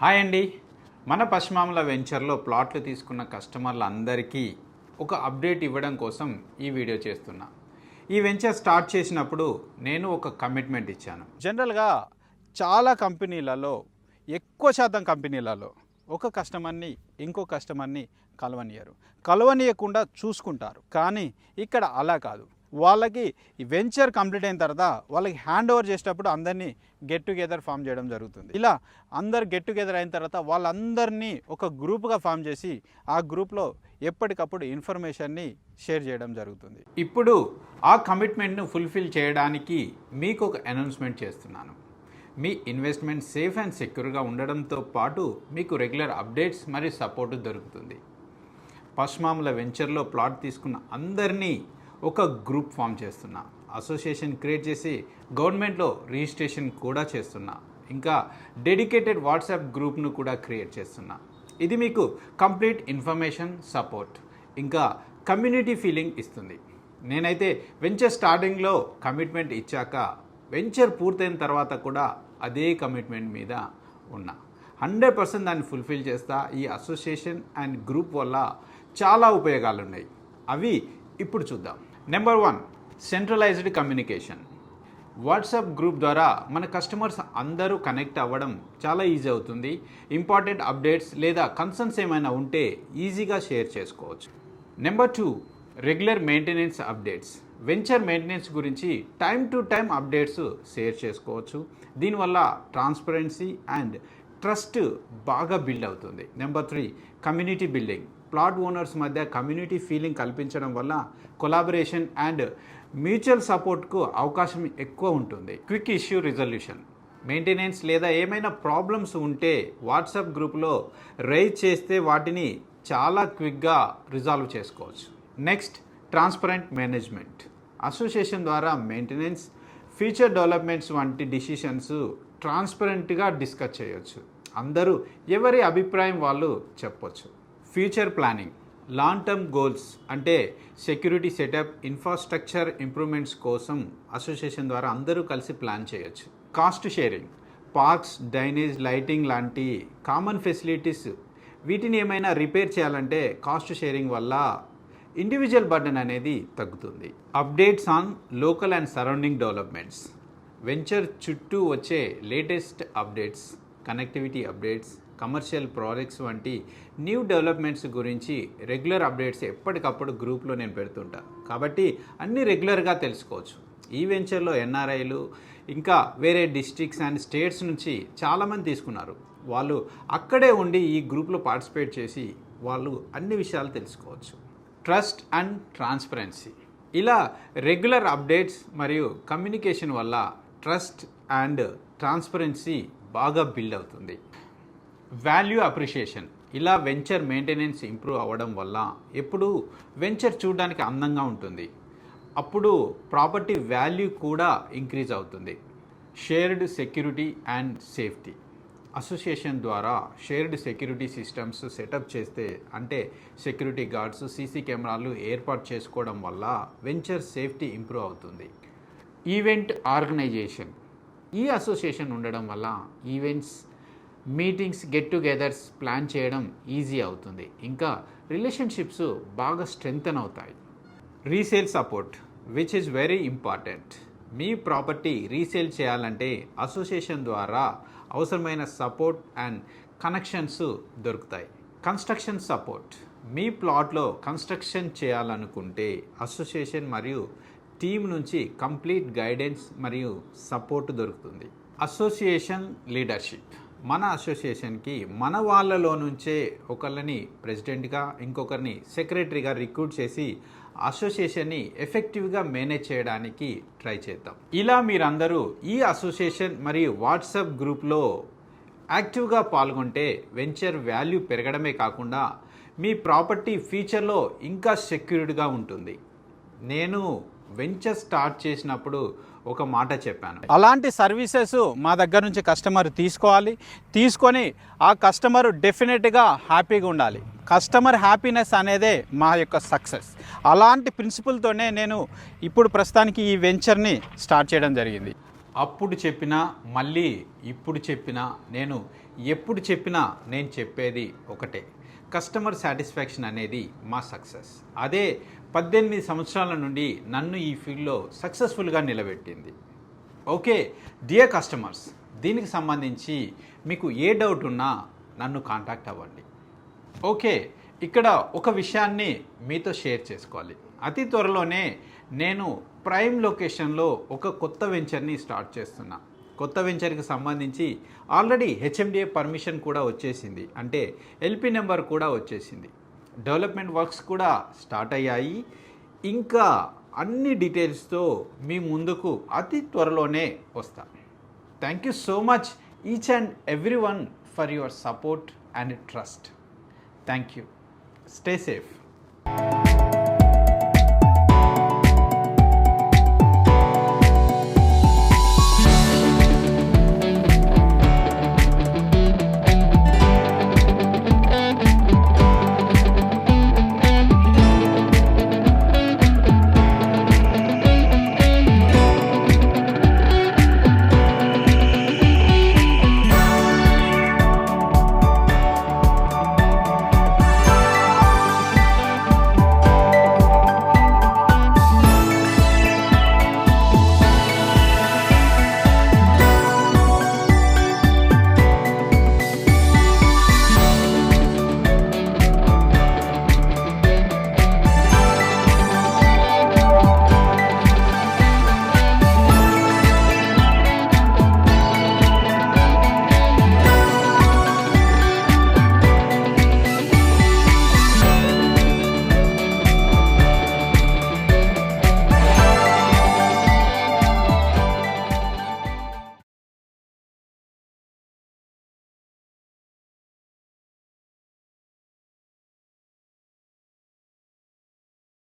Hi అండి. మన పశ్చిమామల వెంచర్లో ప్లాట్లు తీసుకున్న కస్టమర్లందరికీ ఒక అప్డేట్ ఇవ్వడం కోసం ఈ వీడియో చేస్తున్నా. ఈ వెంచర్ స్టార్ట్ చేసినప్పుడు నేను ఒక కమిట్మెంట్ ఇచ్చాను. జనరల్గా చాలా కంపెనీలలో ఎక్కువ శాతం కంపెనీలలో ఒక కస్టమర్ని ఇంకో కస్టమర్ని కలవనియరు కలవనీయకుండా చూసుకుంటారు. కానీ ఇక్కడ అలా కాదు. వాళ్ళకి వెంచర్ కంప్లీట్ అయిన తర్వాత వాళ్ళకి హ్యాండ్ ఓవర్ చేసేటప్పుడు అందరినీ గెట్ టుగెదర్ ఫామ్ చేయడం జరుగుతుంది. ఇలా అందరు గెట్ టుగెదర్ అయిన తర్వాత వాళ్ళందరినీ ఒక గ్రూప్గా ఫామ్ చేసి ఆ గ్రూప్లో ఎప్పటికప్పుడు ఇన్ఫర్మేషన్ని షేర్ చేయడం జరుగుతుంది. ఇప్పుడు ఆ కమిట్మెంట్ను ఫుల్ఫిల్ చేయడానికి మీకు ఒక అనౌన్స్మెంట్ చేస్తున్నాను. మీ ఇన్వెస్ట్మెంట్ సేఫ్ అండ్ సెక్యూర్గా ఉండడంతో పాటు మీకు రెగ్యులర్ అప్డేట్స్ మరియు సపోర్టు దొరుకుతుంది. పశ్చిమాముల వెంచర్లో ప్లాట్ తీసుకున్న అందరినీ ఒక గ్రూప్ ఫామ్ చేస్తున్నా. అసోసియేషన్ క్రియేట్ చేసి గవర్నమెంట్లో రిజిస్ట్రేషన్ కూడా చేస్తున్నా. ఇంకా డెడికేటెడ్ వాట్సాప్ గ్రూప్ను కూడా క్రియేట్ చేస్తున్నా. ఇది మీకు కంప్లీట్ ఇన్ఫర్మేషన్ సపోర్ట్ ఇంకా కమ్యూనిటీ ఫీలింగ్ ఇస్తుంది. నేనైతే వెంచర్ స్టార్టింగ్లో కమిట్మెంట్ ఇచ్చాక వెంచర్ పూర్తయిన తర్వాత కూడా అదే కమిట్మెంట్ మీద ఉన్నా. హండ్రెడ్ పర్సెంట్ దాన్ని ఫుల్ఫిల్ చేస్తా ఈ అసోసియేషన్ అండ్ గ్రూప్ వల్ల చాలా ఉపయోగాలు ఉన్నాయి అవి ఇప్పుడు చూద్దాం. Number one centralised communication WhatsApp group ద్వారా మన కస్టమర్స్ అందరూ కనెక్ట్ అవ్వడం చాలా ఈజీ అవుతుంది. ఇంపార్టెంట్ అప్డేట్స్ లేదా కన్సర్న్స్ ఏమైనా ఉంటే ఈజీగా షేర్ చేసుకోవచ్చు. Number two regular maintenance updates venture maintenance గురించి time to time updates share చేసుకోవచ్చు. దీనివల్ల ట్రాన్స్పరెన్సీ అండ్ ట్రస్ట్ బాగా బిల్డ్ అవుతుంది. Number three community building plot owners మధ్య కమ్యూనిటీ ఫీలింగ్ కల్పించడం వల్ల కొలాబరేషన్ అండ్ మ్యూచువల్ సపోర్ట్కు అవకాశం ఎక్కువ ఉంటుంది. క్విక్ ఇష్యూ రిజల్యూషన్ మెయింటెనెన్స్ లేదా ఏమైనా ప్రాబ్లమ్స్ ఉంటే వాట్సాప్ గ్రూప్లో రైజ్ చేస్తే వాటిని చాలా క్విక్గా రిజాల్వ్ చేసుకోవచ్చు. నెక్స్ట్ ట్రాన్స్పరెంట్ మేనేజ్మెంట్ అసోసియేషన్ ద్వారా మెయింటెనెన్స్ ఫ్యూచర్ డెవలప్మెంట్స్ వంటి డిసిషన్స్ ట్రాన్స్పరెంట్గా డిస్కస్ చేయొచ్చు. అందరూ ఎవరి అభిప్రాయం వాళ్ళు చెప్పొచ్చు. Future planning long term goals అంటే సెక్యూరిటీ సెటప్ ఇన్ఫ్రాస్ట్రక్చర్ ఇంప్రూవ్మెంట్స్ కోసం అసోసియేషన్ ద్వారా అందరూ కలిసి ప్లాన్ చేయొచ్చు. Cost sharing parks drainage lighting లాంటి కామన్ ఫెసిలిటీస్. వీటిని ఏమైనా రిపేర్ చేయాలంటే కాస్ట్ షేరింగ్ వల్ల ఇండివిజువల్ బర్డన్ అనేది తగ్గుతుంది. Updates on local and surrounding developments. Venture చుట్టూ వచ్చే latest updates. Connectivity updates commercial projects వంటి న్యూ డెవలప్మెంట్స్ గురించి రెగ్యులర్ అప్డేట్స్ ఎప్పటికప్పుడు గ్రూప్లో నేను పెడుతుంటా. కాబట్టి అన్నీ రెగ్యులర్గా తెలుసుకోవచ్చు. ఈ వెంచర్లో ఎన్ఆర్ఐలు ఇంకా వేరే డిస్ట్రిక్ట్స్ అండ్ స్టేట్స్ నుంచి చాలామంది తీసుకున్నారు. వాళ్ళు అక్కడే ఉండి ఈ గ్రూప్లో పార్టిసిపేట్ చేసి వాళ్ళు అన్ని విషయాలు తెలుసుకోవచ్చు. ట్రస్ట్ అండ్ ట్రాన్స్పరెన్సీ ఇలా రెగ్యులర్ అప్డేట్స్ మరియు కమ్యూనికేషన్ వల్ల ట్రస్ట్ అండ్ ట్రాన్స్పరెన్సీ బాగా బిల్డ్ అవుతుంది. వాల్యూ అప్రిషియేషన్ ఇలా వెంచర్ మెయింటెనెన్స్ ఇంప్రూవ్ అవ్వడం వల్ల ఎప్పుడు వెంచర్ చూడడానికి అందంగా ఉంటుంది. అప్పుడు ప్రాపర్టీ వాల్యూ కూడా ఇంక్రీజ్ అవుతుంది. Shared security and safety association ద్వారా షేర్డ్ సెక్యూరిటీ సిస్టమ్స్ సెటప్ చేస్తే అంటే సెక్యూరిటీ గార్డ్స్ సీసీ కెమెరాలు ఏర్పాటు చేసుకోవడం వల్ల వెంచర్ సేఫ్టీ ఇంప్రూవ్ అవుతుంది. ఈవెంట్ ఆర్గనైజేషన్ ఈ అసోసియేషన్ ఉండడం వల్ల events meetings get togethers plan చేయడం ఈజీ అవుతుంది. ఇంకా రిలేషన్షిప్స్ బాగా స్ట్రెంగ్తన్ అవుతాయి. Resale support which is very important me property resale చేయాలంటే అసోసియేషన్ ద్వారా అవసరమైన సపోర్ట్ అండ్ కనెక్షన్స్ దొరుకుతాయి. కన్స్ట్రక్షన్ సపోర్ట్ మీ ప్లాట్లో కన్స్ట్రక్షన్ చేయాలనుకుంటే అసోసియేషన్ మరియు టీమ్ నుంచి కంప్లీట్ గైడెన్స్ మరియు సపోర్ట్ దొరుకుతుంది. Association leadership. మన అసోసియేషన్కి మన వాళ్ళలో నుంచే ఒకళ్ళని ప్రెసిడెంట్గా ఇంకొకరిని సెక్రటరీగా రిక్రూట్ చేసి అసోసియేషన్ని ఎఫెక్టివ్గా మేనేజ్ చేయడానికి ట్రై చేద్దాం. ఇలా మీరందరూ ఈ అసోసియేషన్ మరియు వాట్సాప్ గ్రూప్లో యాక్టివ్గా పాల్గొంటే వెంచర్ వాల్యూ పెరగడమే కాకుండా మీ ప్రాపర్టీ ఫ్యూచర్లో ఇంకా సెక్యూర్డ్గా ఉంటుంది. నేను వెంచర్ స్టార్ట్ చేసినప్పుడు ఒక మాట చెప్పాను. అలాంటి సర్వీసెస్ మా దగ్గర నుంచి కస్టమర్ తీసుకోవాలి. తీసుకొని ఆ కస్టమర్ డెఫినెట్గా హ్యాపీగా ఉండాలి. కస్టమర్ హ్యాపీనెస్ అనేదే మా యొక్క సక్సెస్. అలాంటి ప్రిన్సిపల్తోనే నేను ఇప్పుడు ప్రస్తుతానికి ఈ వెంచర్ని స్టార్ట్ చేయడం జరిగింది. అప్పుడు చెప్పినా మళ్ళీ ఇప్పుడు చెప్పినా నేను ఎప్పుడు చెప్పినా నేను చెప్పేది ఒకటే. కస్టమర్ సాటిస్ఫాక్షన్ అనేది మా సక్సెస్. అదే పద్దెనిమిది సంవత్సరాల నుండి నన్ను ఈ ఫీల్డ్లో సక్సెస్ఫుల్గా నిలబెట్టింది. ఓకే డియర్ కస్టమర్స్ దీనికి సంబంధించి మీకు ఏ డౌట్ ఉన్నా నన్ను కాంటాక్ట్ అవ్వండి. ఓకే ఇక్కడ ఒక విషయాన్ని మీతో షేర్ చేసుకోవాలి. అతి త్వరలోనే నేను ప్రైమ్ లొకేషన్లో ఒక కొత్త వెంచర్ని స్టార్ట్ చేస్తున్నా. కొత్త వెంచర్కి సంబంధించి ఆల్రెడీ హెచ్ఎండిఏ పర్మిషన్ కూడా వచ్చేసింది. అంటే ఎల్పి నెంబర్ కూడా వచ్చేసింది. డెవలప్మెంట్ వర్క్స్ కూడా స్టార్ట్ అయ్యాయి. ఇంకా అన్ని డీటెయిల్స్తో మీ ముందుకు అతి త్వరలోనే వస్తా. Thank you so much each and every one for your support and trust thank you stay safe